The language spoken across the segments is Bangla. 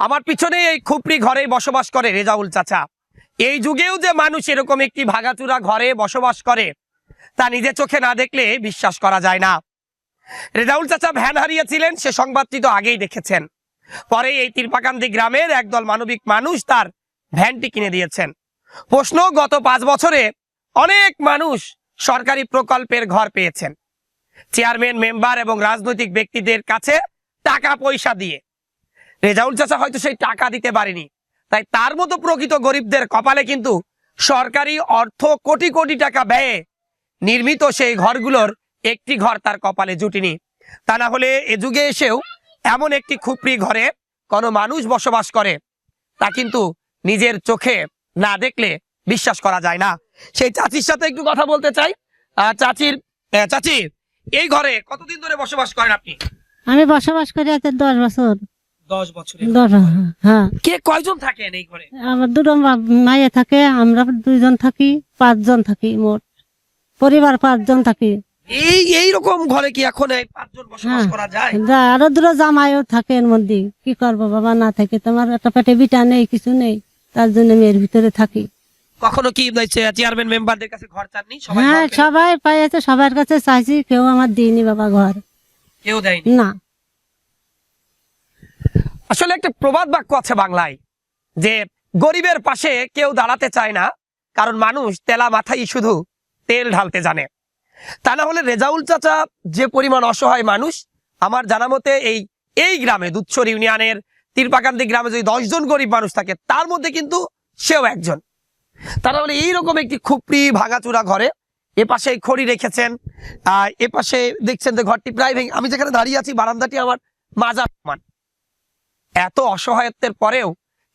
আমার পিছনে এই খুপড়ি ঘরে বসবাস করে রেজাউল চাচা। এই যুগেও যে মানুষ এরকম একটি ভাগাচুরা ঘরে বসবাস করে, তা নিজে চোখে না দেখলে বিশ্বাস করা যায় না। রেজাউল চাচা ভ্যান হারিয়েছিলেন, সে সংবাদটি তো আগেই দেখেছেন। পরে এই তিরপাকান্দি গ্রামের একদল মানবিক মানুষ তার ভ্যানটি কিনে দিয়েছেন। প্রশ্ন, গত পাঁচ বছরে অনেক মানুষ সরকারি প্রকল্পের ঘর পেয়েছেন। চেয়ারম্যান, মেম্বার এবং রাজনৈতিক ব্যক্তিদের কাছে টাকা পয়সা দিয়ে রেজাউল চাচা হয়তো সেই টাকা দিতে পারেনি। তাই তার মতো প্রকৃত গরিবদের কপালে কিন্তু সরকারি অর্থ কোটি কোটি টাকা ব্যয়ে নির্মিত সেই ঘরগুলোর একটি ঘর তার কপালে জুটিনি। তা না হলে এ যুগে এসেও এমন একটি খুপড়ি ঘরে কোনো মানুষ বসবাস করে। তা কিন্তু নিজের চোখে না দেখলে বিশ্বাস করা যায় না। সেই চাচির সাথে একটু কথা বলতে চাই। চাচির চাচি, এই ঘরে কতদিন ধরে বসবাস করেন আপনি? আমি বসবাস করি দশ বছর। দশ বছর হ্যাঁ কে কয়জন থাকেন এই ঘরে? আমার দুটো মায়ে থাকে আমরা দুইজন থাকি পাঁচজন থাকি মোট। পরিবার পাঁচজন থাকি। এই এই রকম ঘরে কি এখন এই পাঁচজন বসবাস হ্যাঁ। করা যায়? যা আরও দুটো জামাইও থাকে এর মধ্যে। কি করব বাবা না থাকে। তোমার একটা পেটে বিটা নেই কিছু নেই। তার জন্য আমি এর ভিতরে থাকি। কখনো কি চেয়ারম্যান মেম্বারদের কাছে ঘর চাননি? সবাই হ্যাঁ? সবাই পাইছে সবার কাছে চাইছি কেউ আমার দিইনি বাবা ঘর। কেউ দেয়নি? না। আসলে একটা প্রবাদ বাক্য আছে বাংলায়, যে গরিবের পাশে কেউ দাঁড়াতে চায় না, কারণ মানুষ তেলা মাথায় শুধু তেল ঢালতে জানে। তা না হলে রেজাউল চাচা যে পরিমাণ অসহায় মানুষ, আমার জানা মতে এই এই গ্রামে দুচ্ছর ইউনিয়নের তিরপাকান্দি গ্রামে যদি দশজন গরিব মানুষ থাকে, তার মধ্যে কিন্তু সেও একজন। তারা হলে এইরকম একটি খুপড়ি ভাঙাচুরা ঘরে এ পাশে খড়ি রেখেছেন, আহ এ পাশে দেখছেন যে ঘরটি প্রায় ভেঙে আমি যেখানে দাঁড়িয়ে আছি, বারান্দাটি আমার মাজার সমান। এত অসহায়ত্বের পরেও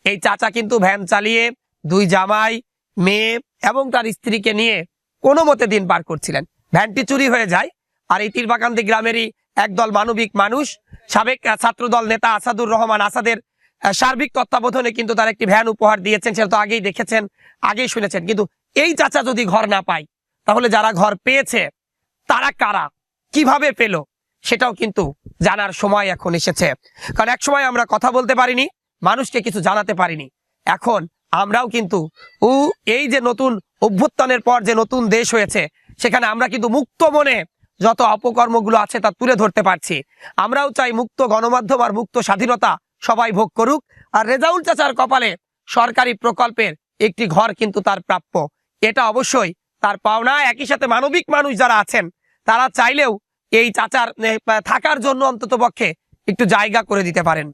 এই চাচা কিন্তু ভ্যান চালিয়ে দুই জামাই, মেয়ে এবং তার স্ত্রীকে নিয়ে কোনো মতে দিন পার করছিলেন। ভ্যানটি চুরি হয়ে যায় আর এই তীরবাকান্দি গ্রামেরই একদল মানবিক মানুষ, সাবেক ছাত্রদল নেতা আসাদুর রহমান আসাদের সার্বিক তত্ত্বাবধানে কিন্তু তার একটি ভ্যান উপহার দিয়েছেন, সেটা তো আগেই দেখেছেন, আগেই শুনেছেন। কিন্তু এই চাচা যদি ঘর না পায়, তাহলে যারা ঘর পেয়েছে, তারা কারা? কীভাবে পেল? সেটাও কিন্তু জানার সময় এখন এসেছে। কারণ এক সময় আমরা কথা বলতে পারিনি, মানুষকে কিছু জানাতে পারিনি। এখন আমরাও কিন্তু ও এই যে নতুন অভ্যুত্থানের পর যে নতুন দেশ হয়েছে, সেখানে আমরা কিন্তু মুক্ত মনে যত অপকর্মগুলো আছে তা তুলে ধরতে পারছি। আমরাও চাই মুক্ত গণমাধ্যম আর মুক্ত স্বাধীনতা সবাই ভোগ করুক। আর রেজাউল চাচার কপালে সরকারি প্রকল্পের একটি ঘর কিন্তু তার প্রাপ্য। এটা অবশ্যই তার পাওনা। একই সাথে মানবিক মানুষ যারা আছেন, তারা চাইলেও এই চাচার থাকার জন্য অন্তত পক্ষে একটু জায়গা করে দিতে পারেন।